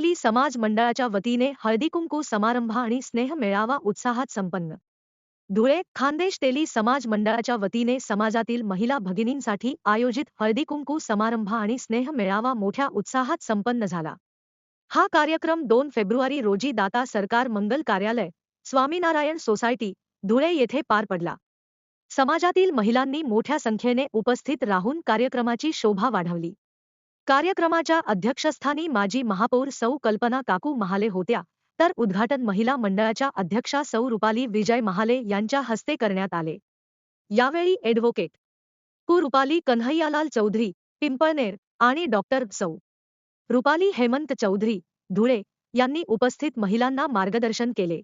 तेली समाज मंडळाच्या वतीने हळदीकुंकू समारंभ आणि स्नेह मेळावा उत्साहात संपन्न. धुळे खानदेश तेली समाज मंडळाच्या वतीने समाजातील महिला भगिनींसाठी आयोजित हळदीकुंकू समारंभ आणि स्नेह मेळावा मोठ्या उत्साहात संपन्न झाला. हा कार्यक्रम दोन फेब्रुवारी रोजी दाता सरकार मंगल कार्यालय स्वामीनारायण सोसायटी धुळे येथे पार पडला. समाजातील महिलांनी मोठ्या संख्येने उपस्थित राहून कार्यक्रमाची शोभा वाढवली. कार्यक्रमाच्या अध्यक्षस्थानी माजी महापौर सौ कल्पना काकू महाले होत्या. तर उद्घाटन महिला मंडळाच्या अध्यक्षा सौ रुपाली विजय महाले यांच्या हस्ते करण्यात आले. यावेळी एडव्होकेट कु रुपाली कन्हैयालाल चौधरी पिंपळनेर आणि डॉक्टर सौ रुपाली हेमंत चौधरी धुळे यांनी उपस्थित महिलांना मार्गदर्शन केले.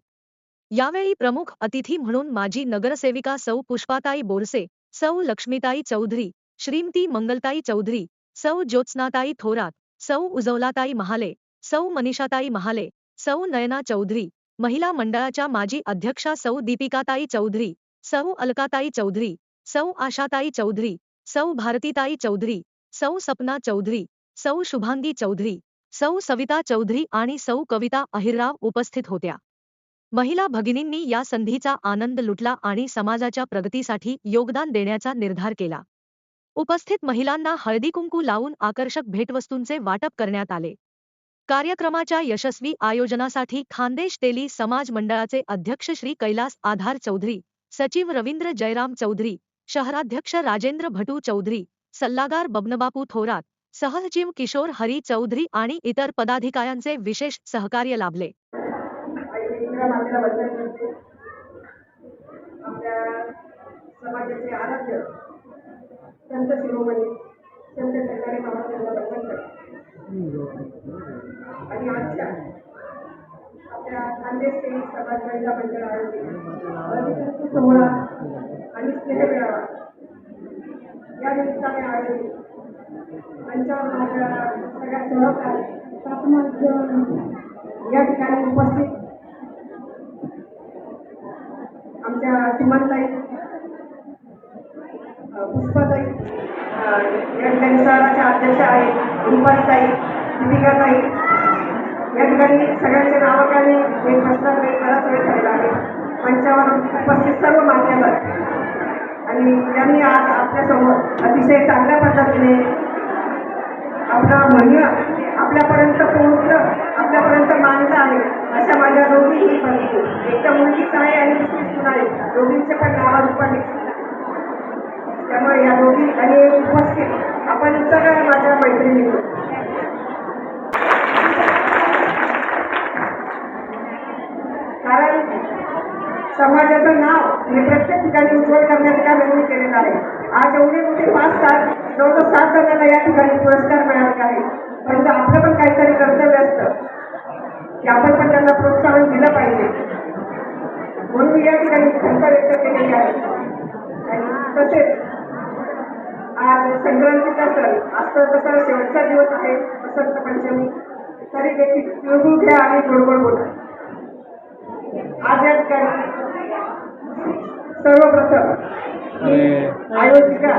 यावेळी प्रमुख अतिथी म्हणून माजी नगरसेविका सौ पुष्पाताई बोरसे सौ लक्ष्मीताई चौधरी श्रीमती मंगलताई चौधरी सौ ज्योत्स्नाताई थोरात सौ उजवलाताई महाले सौ मनीषाताई महाले सौ नयना चौधरी महिला मंडळाच्या माजी अध्यक्षा सौ दीपिकाताई चौधरी सौ अलकाताई चौधरी सौ आशाताई चौधरी सौ भारतीताई चौधरी सौ सपना चौधरी सौ शुभांगी चौधरी सौ सविता चौधरी आणि सौ कविता अहिरराव उपस्थित होत्या. महिला भगिनींनी या संधीचा आनंद लुटला आणि समाजाच्या प्रगतीसाठी योगदान देण्याचा निर्धार केला. उपस्थित महिलांना हळदीकुंकू लावून आकर्षक भेटवस्तूंचे वाटप करण्यात आले. कार्यक्रमाच्या यशस्वी आयोजनासाठी खानदेश तेली समाज मंडळाचे अध्यक्ष श्री कैलास आधार चौधरी सचिव रवींद्र जयराम चौधरी शहराध्यक्ष राजेंद्र भटू चौधरी सल्लागार बबनबापू थोरात सहसचिव किशोर हरी चौधरी आणि इतर पदाधिकाऱ्यांचे विशेष सहकार्य लाभले. समाजाचे आराध्य संत शिरोमणी संत सरकारी महाराजांना वंदन करते आणि आजच्या आपल्या खांदे तेली समाज महिला मंडळ आयोजित सोहळा आणि स्नेह मेळावा या निमित्ताने आयोजित मंचावर माझ्या सगळ्या सहकार तापमान या ठिकाणी उपस्थित आमच्या सीमांताई पुष्पाताई शहराच्या अध्यक्ष आहेत रुपालीताई दीपिकाताई. या ठिकाणी सगळ्यांचे नावाकाने एक बसणार वेळ बराच वेळ झालेला आहे. मंचावर उपस्थित सर्व मान्यवर आणि ज्यांनी आज आपल्यासमोर अतिशय चांगल्या पद्धतीने आपलं म्हणणं आपल्यापर्यंत पोहोचलं आपल्यापर्यंत मांडलं आहे अशा माझ्या दोघीही बहिणी एक तर मुलगीच आहे आणि दुसरी सुना आहे दोघींचे पण नावारूपाने त्यामुळे या दोघी आणि एक उपस्थित आपण सगळ्या माझ्या मैत्रिणी कारण समाजाचं नाव हे प्रत्येक ठिकाणी उज्ज्वल करण्याचं काम यांनी केलेलं आहे. आज एवढे मोठे पाच सात जवळजवळ सात जणांना या ठिकाणी पुरस्कार मिळाले आहे. परंतु आपलं पण काहीतरी कर्तव्य असतं. की आपण पण त्यांना प्रोत्साहन दिलं पाहिजे. म्हणून मी या ठिकाणी खंत व्यक्त केलेली आहे. आणि तसेच आज संक्रांतीचा सण आज तर तसा शेवटचा दिवस आहे वसंत पंचमी. तरी देखील तिळगुळ घ्या आणि गोडगोड बोला. आज या ठिकाणी सर्वप्रथम आयोजिका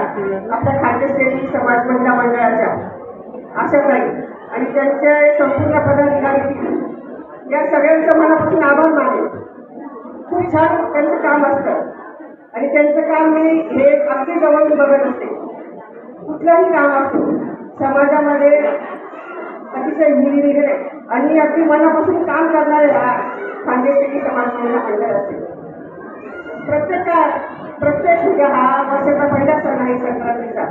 आपल्या खाद्यश्रेणी समाज महिला मंडळाच्या. आशाताई आणि त्यांचे संपूर्ण पदाधिकारी. या सगळ्यांचं मनापासून आभार मानेल खूप छान त्यांचं काम असतं. आणि त्यांचं काम मी हे अगदी जवळून बघत असते. कुठलंही काम असतो समाजामध्ये अतिशय निर्निग्रे आणि अगदी मनापासून काम करणारे खानदेशी समाज महिला मंडळ असेल प्रत्येक प्रत्येक पूजा हा वर्षाचा पहिला सण आहे. संक्रांतीचा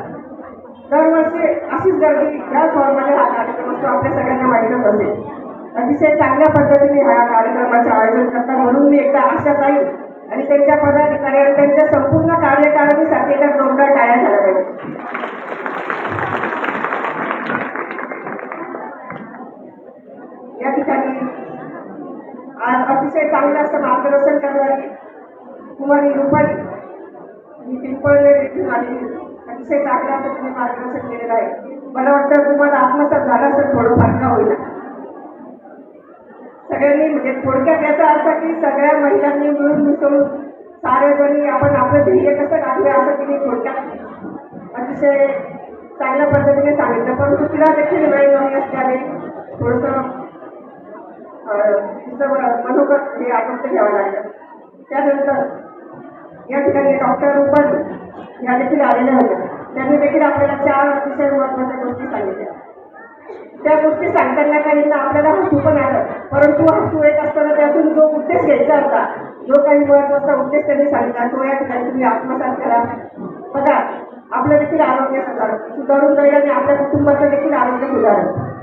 दरवर्षी अशीच गर्दी याच हॉलमध्ये हा कार्यक्रम असतो आपल्या सगळ्यांना माहीतच असेल. अतिशय चांगल्या पद्धतीने हा कार्यक्रमाचे आयोजन करता म्हणून मी एकदा आशाताई आणि त्यांच्या पदाधिकारी आणि त्यांच्या संपूर्ण कार्यकारिणीसाठी एका जोरदार टाळ्या झाल्या पाहिजे या ठिकाणी आज अतिशय चांगलं असं मार्गदर्शन करणारी कुमारी रुपाई मी पिंपळने येथून आलेली अतिशय चांगलं असं तुम्ही मार्गदर्शन केलेलं आहे. मला वाटतं तुम्हाला आत्मसात झालं असेल थोडंफार का होईल. सगळ्यांनी म्हणजे थोडक्यात याचा अर्थ की सगळ्या महिलांनी मिळून मिसळून सारेजणी आपण आपलं ध्येय कसं गाठूया असं तिने थोडक्यात अतिशय चांगल्या पद्धतीने सांगितलं. परंतु तिला देखील वेळ नव्हती असल्याने थोडंसं मनोगत हे आटोपते घ्यावं लागलं त्यानंतर या ठिकाणी डॉक्टर रुपन या देखील आलेल्या होत्या त्यांनी देखील आपल्याला चार अतिशय महत्त्वाच्या गोष्टी सांगितल्या. त्या गोष्टी सांगताना काही आपल्याला हसू पण आलं. परंतु हसू येत असताना त्यातून जो उद्देश घ्यायचा होता जो काही महत्त्वाचा उद्देश त्यांनी सांगितला तो या ठिकाणी तुम्ही आत्मसात करा. बघा आपलं देखील आरोग्य सुधार सुधारून जाईल आणि आपल्या कुटुंबाचं देखील आरोग्य सुधारेल.